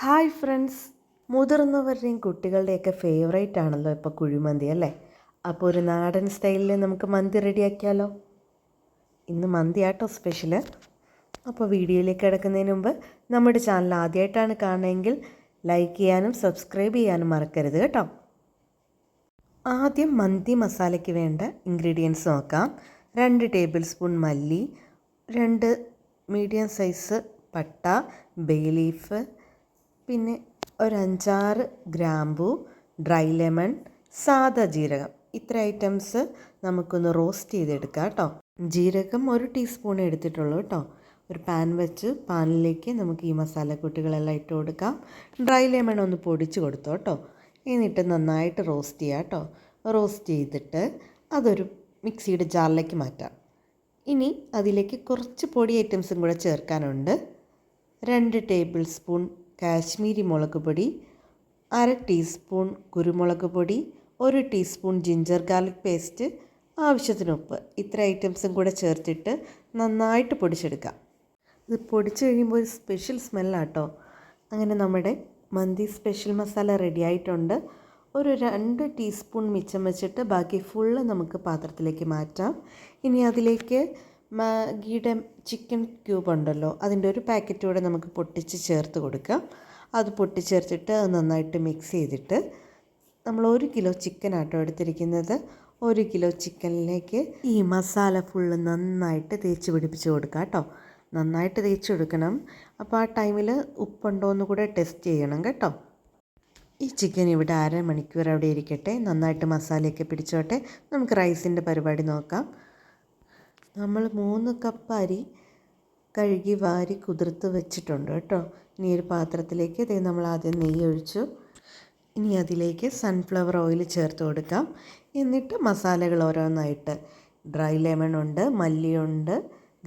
Hi friends. മുതിർന്നവരുടെയും കുട്ടികളുടെയൊക്കെ favourite ആണല്ലോ ഇപ്പോൾ കുഴിമന്തി അല്ലേ? അപ്പോൾ ഒരു നാടൻ സ്റ്റൈലിൽ നമുക്ക് മന്തി റെഡിയാക്കിയാലോ ഇന്ന് മന്തി ആട്ടോ സ്പെഷ്യൽ അപ്പോൾ വീഡിയോയിലേക്ക് കിടക്കുന്നതിന് മുമ്പ് നമ്മുടെ ചാനൽ ആദ്യമായിട്ടാണ് കാണുന്നതെങ്കിൽ ലൈക്ക് ചെയ്യാനും സബ്സ്ക്രൈബ് ചെയ്യാനും മറക്കരുത് കേട്ടോ. ആദ്യം മന്തി മസാലയ്ക്ക് വേണ്ട ഇൻഗ്രീഡിയൻസ് നോക്കാം. രണ്ട് ടേബിൾ സ്പൂൺ മല്ലി രണ്ട് മീഡിയം സൈസ് പട്ട ബേ ലീഫ് പിന്നെ ഒരഞ്ചാറ് ഗ്രാമ്പൂ ഡ്രൈ ലെമൺ സാദാ ജീരകം. ഇത്ര ഐറ്റംസ് നമുക്കൊന്ന് റോസ്റ്റ് ചെയ്തെടുക്കാം കേട്ടോ. ജീരകം ഒരു ടീസ്പൂൺ എടുത്തിട്ടുള്ളൂ കേട്ടോ. ഒരു പാൻ വെച്ച് പാനിലേക്ക് നമുക്ക് ഈ മസാലക്കൂട്ടുകളെല്ലാം ഇട്ട് കൊടുക്കാം. ഡ്രൈ ലെമൺ ഒന്ന് പൊടിച്ച് കൊടുത്തോ കേട്ടോ. എന്നിട്ട് നന്നായിട്ട് റോസ്റ്റ് ചെയ്യാം കേട്ടോ. റോസ്റ്റ് ചെയ്തിട്ട് അതൊരു മിക്സിയുടെ ജാറിലേക്ക് മാറ്റാം. ഇനി അതിലേക്ക് കുറച്ച് പൊടി ഐറ്റംസും കൂടെ ചേർക്കാനുണ്ട്. രണ്ട് ടേബിൾ സ്പൂൺ കാശ്മീരി മുളക് പൊടി അര ടീസ്പൂൺ കുരുമുളക് പൊടി ഒരു ടീസ്പൂൺ ജിഞ്ചർ ഗാർലിക് പേസ്റ്റ് ആവശ്യത്തിന് ഉപ്പ്. ഇത്ര ഐറ്റംസും കൂടെ ചേർത്തിട്ട് നന്നായിട്ട് പൊടിച്ചെടുക്കാം. ഇത് പൊടിച്ചു കഴിയുമ്പോൾ ഒരു സ്പെഷ്യൽ സ്മെല്ലാട്ടോ. അങ്ങനെ നമ്മുടെ മന്തി സ്പെഷ്യൽ മസാല റെഡി ആയിട്ടുണ്ട്. ഒരു രണ്ട് ടീസ്പൂൺ മിച്ചം വെച്ചിട്ട് ബാക്കി ഫുള്ള് നമുക്ക് പാത്രത്തിലേക്ക് മാറ്റാം. ഇനി അതിലേക്ക് മാഗിയുടെ ചിക്കൻ ക്യൂബ് ഉണ്ടല്ലോ അതിന്റെ ഒരു പാക്കറ്റ് കൂടെ നമുക്ക് പൊട്ടിച്ച് ചേർത്ത് കൊടുക്കാം. അത് പൊട്ടിച്ചേർത്തിട്ട് അത് നന്നായിട്ട് മിക്സ് ചെയ്തിട്ട് നമ്മൾ ഒരു കിലോ ചിക്കൻ ആട്ടോ എടുത്തിരിക്കുന്നത്. ഒരു കിലോ ചിക്കനിലേക്ക് ഈ മസാല ഫുള്ള് നന്നായിട്ട് തേച്ച് പിടിപ്പിച്ച് കൊടുക്കാം കേട്ടോ. നന്നായിട്ട് തേച്ച് കൊടുക്കണം. അപ്പോൾ ആ ടൈമിൽ ഉപ്പുണ്ടോ എന്ന് കൂടെ ടെസ്റ്റ് ചെയ്യണം കേട്ടോ. ഈ ചിക്കൻ ഇവിടെ അരമണിക്കൂർ അവിടെ ഇരിക്കട്ടെ. നന്നായിട്ട് മസാലയൊക്കെ പിടിച്ചോട്ടെ. നമുക്ക് റൈസിന്റെ പരിപാടി നോക്കാം. നമ്മൾ മൂന്ന് കപ്പ് അരി കഴുകി വാരി കുതിർത്ത് വെച്ചിട്ടുണ്ട് കേട്ടോ. ഇനി ഒരു പാത്രത്തിലേക്ക് ഇതേ നമ്മൾ ആദ്യം നെയ്യ് ഒഴിച്ചു. ഇനി അതിലേക്ക് സൺഫ്ലവർ ഓയിൽ ചേർത്ത് കൊടുക്കാം. എന്നിട്ട് മസാലകൾ ഓരോന്നായിട്ട്. ഡ്രൈ ലെമൺ ഉണ്ട് മല്ലിയുണ്ട്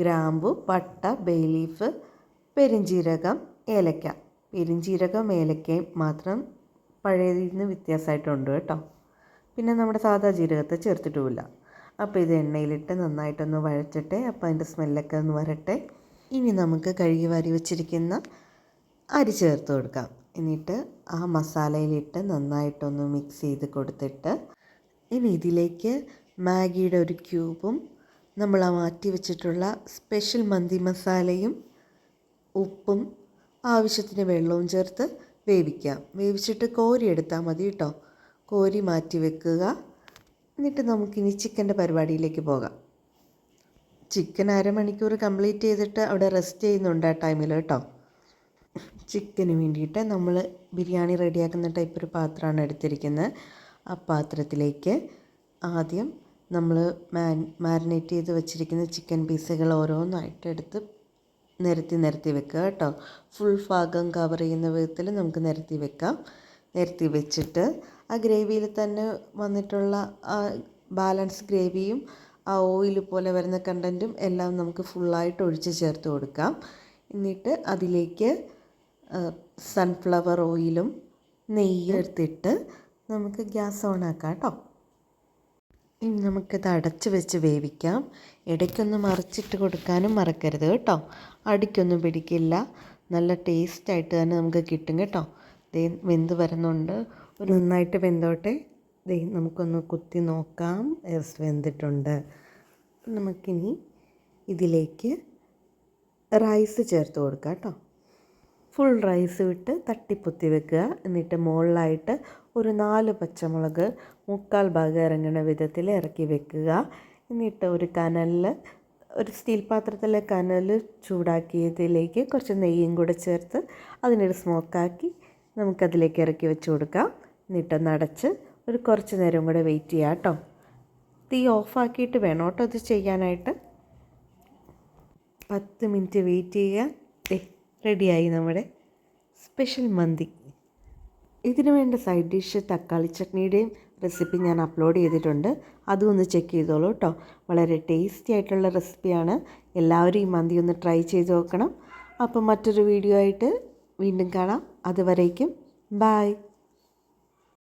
ഗ്രാമ്പു പട്ട ബേലീഫ് പെരിഞ്ചീരകം ഏലക്ക. പെരിഞ്ചീരകം ഏലക്കയും മാത്രം പഴയതിൽ നിന്ന് വ്യത്യാസമായിട്ടുണ്ട് കേട്ടോ. പിന്നെ നമ്മുടെ സാധാ ജീരകത്തെ ചേർത്തിട്ടുമില്ല. അപ്പോൾ ഇത് എണ്ണയിലിട്ട് നന്നായിട്ടൊന്ന് വഴറ്റട്ടെ. അപ്പോൾ അതിന്റെ സ്മെല്ലൊക്കെ ഒന്ന് വരട്ടെ. ഇനി നമുക്ക് കഴുകി വാരി വെച്ചിരിക്കുന്ന അരി ചേർത്ത് കൊടുക്കാം. എന്നിട്ട് ആ മസാലയിലിട്ട് നന്നായിട്ടൊന്ന് മിക്സ് ചെയ്ത് കൊടുത്തിട്ട് ഇനി ഇതിലേക്ക് മാഗിയുടെ ഒരു ക്യൂബും നമ്മൾ ആ മാറ്റി വെച്ചിട്ടുള്ള സ്പെഷ്യൽ മന്തി മസാലയും ഉപ്പും ആവശ്യത്തിന് വെള്ളവും ചേർത്ത് വേവിക്കാം. വേവിച്ചിട്ട് കോരി എടുത്താൽ മതി കേട്ടോ. കോരി മാറ്റി വെക്കുക. എന്നിട്ട് നമുക്കിനി ചിക്കന്റെ പരിപാടിയിലേക്ക് പോകാം. ചിക്കൻ അരമണിക്കൂർ കംപ്ലീറ്റ് ചെയ്തിട്ട് അവിടെ റെസ്റ്റ് ചെയ്യുന്നുണ്ട് ആ ടൈമിൽ കേട്ടോ. ചിക്കന് വേണ്ടിയിട്ട് നമ്മൾ ബിരിയാണി റെഡിയാക്കുന്ന ടൈപ്പ് ഒരു പാത്രമാണ് എടുത്തിരിക്കുന്നത് ആ പാത്രത്തിലേക്ക് ആദ്യം നമ്മൾ മാരിനേറ്റ് ചെയ്ത് വെച്ചിരിക്കുന്ന ചിക്കൻ പീസുകൾ ഓരോന്നായിട്ട് എടുത്ത് നിരത്തി നിരത്തി വെക്കുക കേട്ടോ. ഫുൾ ഭാഗം കവർ ചെയ്യുന്ന വിധത്തിൽ നമുക്ക് നിരത്തി വെക്കാം. നിരത്തി വെച്ചിട്ട് ആ ഗ്രേവിയിൽ തന്നെ വന്നിട്ടുള്ള ആ ബാലൻസ് ഗ്രേവിയും ആ ഓയിൽ പോലെ വരുന്ന കണ്ടന്റും എല്ലാം നമുക്ക് ഫുള്ളായിട്ട് ഒഴിച്ച് ചേർത്ത് കൊടുക്കാം. എന്നിട്ട് അതിലേക്ക് സൺഫ്ലവർ ഓയിലും നെയ്യ് എടുത്തിട്ട് നമുക്ക് ഗ്യാസ് ഓൺ ആക്കാം കേട്ടോ. ഇനി നമുക്കിത് അടച്ച് വെച്ച് വേവിക്കാം. ഇടയ്ക്കൊന്ന് മറിച്ചിട്ട് കൊടുക്കാനും മറക്കരുത് കേട്ടോ. അടിക്കൊന്നും പിടിക്കില്ല. നല്ല ടേസ്റ്റായിട്ട് തന്നെ നമുക്ക് കിട്ടും കേട്ടോ. ദേ വെന്ത് വരുന്നുണ്ട്. ഒരു നന്നായിട്ട് വെന്തോട്ടെ. ദേ നമുക്കൊന്ന് കുത്തി നോക്കാം. എസ് വെന്തിട്ടുണ്ട്. നമുക്കിനി ഇതിലേക്ക് റൈസ് ചേർത്ത് കൊടുക്കാം കേട്ടോ. ഫുൾ റൈസ് വിട്ട് തട്ടിപ്പൊത്തി വെക്കുക. എന്നിട്ട് മുകളിലായിട്ട് ഒരു നാല് പച്ചമുളക് മുക്കാൽ ഭാഗം ഇറങ്ങുന്ന വിധത്തിൽ ഇറക്കി വെക്കുക. എന്നിട്ട് ഒരു കനലിൽ ഒരു സ്റ്റീൽ പാത്രത്തിലെ കനൽ ചൂടാക്കിയതിലേക്ക് കുറച്ച് നെയ്യും കൂടെ ചേർത്ത് അതിനൊരു സ്മോക്കാക്കി നമുക്കതിലേക്ക് ഇറക്കി വെച്ച് കൊടുക്കാം. എന്നിട്ടൊന്ന് അടച്ച് ഒരു കുറച്ച് നേരം കൂടെ വെയിറ്റ് ചെയ്യാം കേട്ടോ. തീ ഓഫാക്കിയിട്ട് വേണം കേട്ടോ ഇത് ചെയ്യാനായിട്ട്. പത്ത് മിനിറ്റ് വെയിറ്റ് ചെയ്യുക. റെഡിയായി നമ്മുടെ സ്പെഷ്യൽ മന്തി. ഇതിനു വേണ്ട സൈഡ് ഡിഷ് തക്കാളി ചട്നിയുടെയും റെസിപ്പി ഞാൻ അപ്ലോഡ് ചെയ്തിട്ടുണ്ട്. അതും ഒന്ന് ചെക്ക് ചെയ്തോളൂ കേട്ടോ. വളരെ ടേസ്റ്റി ആയിട്ടുള്ള റെസിപ്പിയാണ് എല്ലാവരും ഈ മന്തി ഒന്ന് ട്രൈ ചെയ്ത് നോക്കണം. അപ്പോൾ മറ്റൊരു വീഡിയോ ആയിട്ട് വീണ്ടും കാണാം. അതുവരേക്കും. ബായ്